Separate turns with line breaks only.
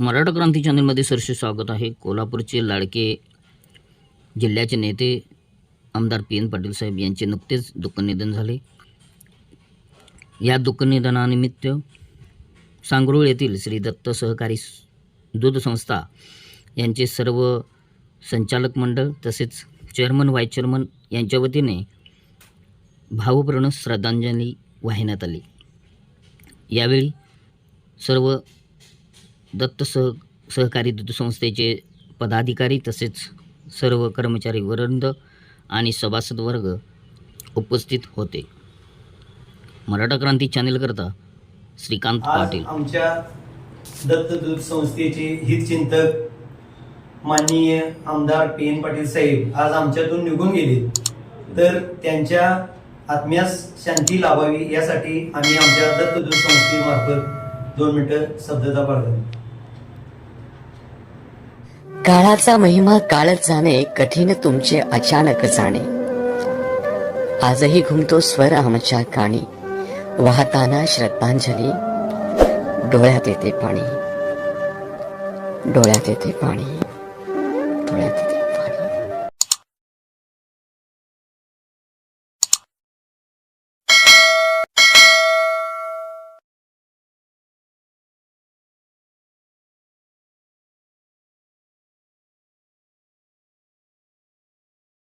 मराठा क्रांती चॅनलमध्ये सरसे स्वागत आहे. कोल्हापूरचे लाडके जिल्ह्याचे नेते आमदार पी एन पाटील साहेब यांचे नुकतेच दुःखनिधन झाले. या दुःखनिधनानिमित्त सांगरूळ येथील श्री दत्त सहकारी दूध संस्था यांचे सर्व संचालक मंडळ तसेच चेअरमन व्हाईस चेअरमन यांच्या वतीने भावपूर्ण श्रद्धांजली वाहण्यात आली. यावेळी सर्व दत्त सह सहकारी दूध संस्थेचे पदाधिकारी तसेच सर्व कर्मचारी वृंद आणि सभासद वर्ग उपस्थित होते. मराठा क्रांती चॅनेलकरता श्रीकांत पाटील.
आमच्या दत्तदूत संस्थेचे हितचिंतक माननीय आमदार पी एन पाटील साहेब आज आमच्यातून निघून गेले. तर त्यांच्या आत्म्यास शांती लाभावी यासाठी आम्ही आमच्या दत्तदूत संस्थेमार्फत दोन मिनिटं शब्दता पाळतो
काळाचा महिमा काळच जाणे कठीण तुमचे अचानक जाणे. आजही घुमतो स्वर आमच्या काणी. वाहताना श्रद्धांजली. डोळ्यात येते पाणी. डोळ्यात येते पाणी.